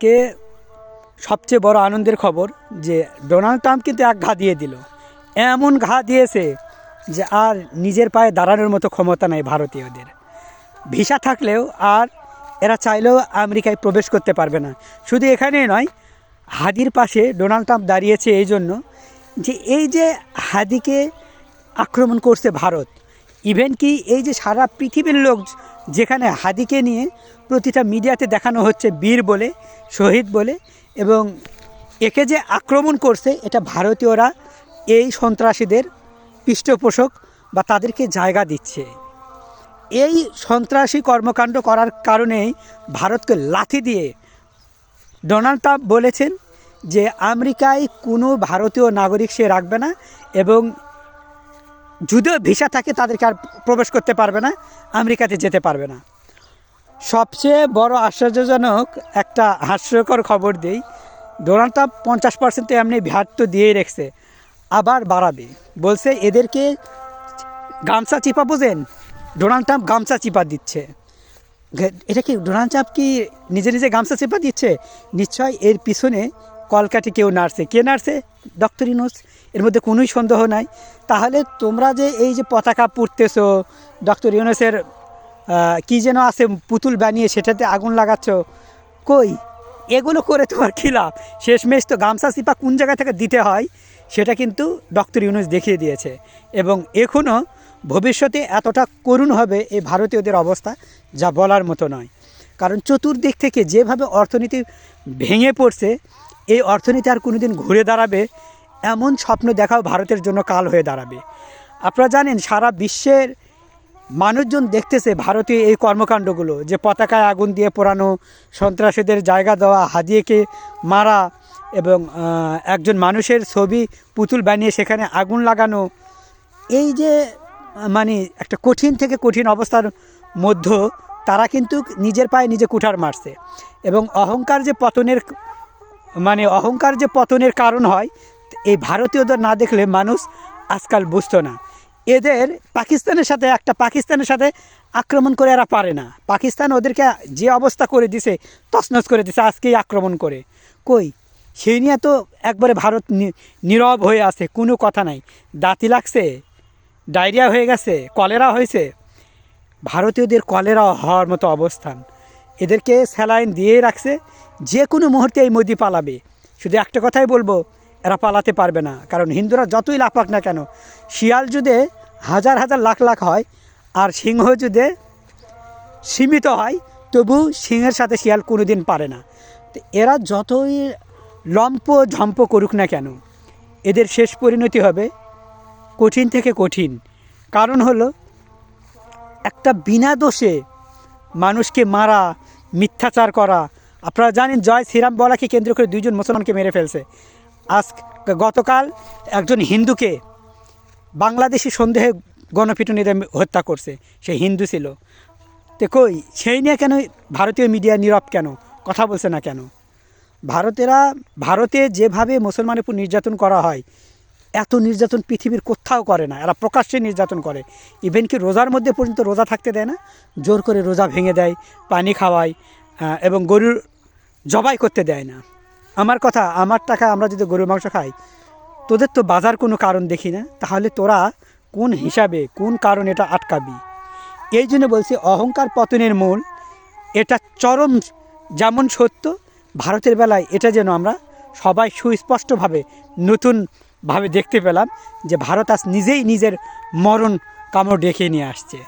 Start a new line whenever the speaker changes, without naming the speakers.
কে সবচেয়ে বড় আনন্দের খবর যে ডোনাল্ড ট্রাম্প কিন্তু এক ঘা দিয়ে দিল। এমন ঘা দিয়েছে যে আর নিজের পায়ে দাঁড়ানোর মতো ক্ষমতা নাই ভারতীয়দের। ভিসা থাকলেও আর এরা চাইলেও আমেরিকায় প্রবেশ করতে পারবে না। শুধু এখানেই নয়, হাদির পাশে ডোনাল্ড ট্রাম্প দাঁড়িয়েছে এই জন্য যে এই যে হাদিকে আক্রমণ করছে ভারত ইভেন কি এই যে সারা পৃথিবীর লোক যেখানে হাদিকে নিয়ে প্রতিটা মিডিয়াতে দেখানো হচ্ছে বীর বলে, শহীদ বলে এবং একে যে আক্রমণ করছে এটা ভারতীয়রা এই সন্ত্রাসীদের পৃষ্ঠপোষক বা তাদেরকে জায়গা দিচ্ছে। এই সন্ত্রাসী কর্মকাণ্ড করার কারণেই ভারতকে লাথি দিয়ে ডোনাল্ড ট্রাম্প বলেছেন যে আমেরিকায় কোনো ভারতীয় নাগরিক সে রাখবে না এবং যদিও ভিসা থাকে, তাদেরকে আর প্রবেশ করতে পারবে না, আমেরিকাতে যেতে পারবে না। সবচেয়ে বড় আশ্চর্যজনক একটা হাস্যকর খবর দেই, ডোনাল্ড ট্রাম্প পঞ্চাশ পার্সেন্ট এমনি ভ্যাট তো দিয়েই রেখেছে, আবার বাড়াবে। বলছে, এদেরকে গামছা চিপা বোঝেন? ডোনাল্ড ট্রাম্প গামছা চিপা দিচ্ছে। এটা কি, ডোনাল্ড ট্রাম্প কি নিজে নিজে গামছা চেপা দিচ্ছে? নিশ্চয় এর পিছনে কলকাঠি কেউ নাড়ছে। কে নাড়ছে? ডক্টর ইনোস। এর মধ্যে কোনোই সন্দেহ নাই। তাহলে তোমরা যে এই যে পতাকা পুড়তেছো, ডক্টর ইউনুসের কী যেন আছে পুতুল বানিয়ে সেটাতে আগুন লাগাচ্ছ, কই? এগুলো করে তোমার কী লাভ? শেষমেশ তো গামছা চিপা কোন জায়গা থেকে দিতে হয়, সেটা কিন্তু ডক্টর ইউনুস দেখিয়ে দিয়েছে। এবং এখনও ভবিষ্যতে এতটা করুণ হবে এই ভারতীয়দের অবস্থা যা বলার মতো নয়। কারণ চতুর্দিক থেকে যেভাবে অর্থনীতি ভেঙে পড়ছে এই অর্থনীতি আর কোনোদিন ঘুরে দাঁড়াবে, এমন স্বপ্ন দেখাও ভারতের জন্য কাল হয়ে দাঁড়াবে। আপনারা জানেন, সারা বিশ্বের মানুষজন দেখতেছে ভারতীয় এই কর্মকাণ্ডগুলো, যে পতাকায় আগুন দিয়ে পোড়ানো, সন্ত্রাসীদের জায়গা দেওয়া, হাদিয়েকে মারা এবং একজন মানুষের ছবি, পুতুল বানিয়ে সেখানে আগুন লাগানো। এই যে মানে একটা কঠিন থেকে কঠিন অবস্থার মধ্য, তারা কিন্তু নিজের পায়ে নিজে কুঠার মারছে। এবং অহংকার যে পতনের মানে অহংকার যে পতনের কারণ হয়, এই ভারতীয়দের না দেখলে মানুষ আজকাল বুঝতো না। এদের পাকিস্তানের সাথে, একটা পাকিস্তানের সাথে আক্রমণ করে এরা পারে না। পাকিস্তান ওদেরকে যে অবস্থা করে দিছে, তছনছ করে দিছে, আজকেই আক্রমণ করে। কই? সেই নিয়ে তো একবারে ভারত নীরব হয়ে আছে, কোনো কথা নাই। দাঁতি লাগছে, ডায়রিয়া হয়ে গেছে, কলেরা হয়েছে। ভারতীয়দের কলেরা হওয়ার মতো অবস্থান। এদেরকে স্যালাইন দিয়ে রাখছে। যে কোনো মুহূর্তে এই মোদি পালাবে। শুধু একটা কথাই বলব, এরা পালাতে পারবে না। কারণ হিন্দুরা যতই লাফাক না কেন, শিয়াল যদি হাজার হাজার লাখ লাখ হয় আর সিংহ যদি সীমিত হয়, তবু সিংহের সাথে শিয়াল কোনোদিন পারে না। তো এরা যতই লম্প ঝম্প করুক না কেন, এদের শেষ পরিণতি হবে কঠিন থেকে কঠিন। কারণ হলো, একটা বিনা দোষে মানুষকে মারা মিথ্যাচার করা। আপনারা জানেন জয় শ্রীরাম বলাকে কেন্দ্র করে দুইজন মুসলমানকে মেরে ফেলছে। আজ গতকাল একজন হিন্দুকে বাংলাদেশি সন্দেহে গণপিটুনিতে হত্যা করছে। সে হিন্দু ছিল। তো কই, সেই নিয়ে কেন ভারতীয় মিডিয়া নীরব কেন? কথা বলছে না কেন? ভারতেরা, ভারতে যেভাবে মুসলমানের উপর নির্যাতন করা হয় এত নির্যাতন পৃথিবীর কোথাও করে না। এরা প্রকাশ্যে নির্যাতন করে। ইভেন কি রোজার মধ্যে পর্যন্ত রোজা থাকতে দেয় না? জোর করে রোজা ভেঙে দেয় পানি খাওয়ায় আহ, এবং গরুর জবাই করতে দেয় না। আমার কথা আমার টাকা আমরা যদি গরুর মাংস খাই তোদের তো বাজার কোনো কারণ দেখি না? তাহলে তোরা কোন হিসাবে কোন কারণ এটা আটকাবি? এই জন্য বলছি অহংকার পতনের মূল এটা চরম যেমন সত্য ভারতের বেলায় এটা যেন আমরা সবাই সুস্পষ্টভাবে নতুনভাবে দেখতে পেলাম যে ভারত আজ নিজেই নিজের মরণ কামড় ডেকে নিয়ে আসছে।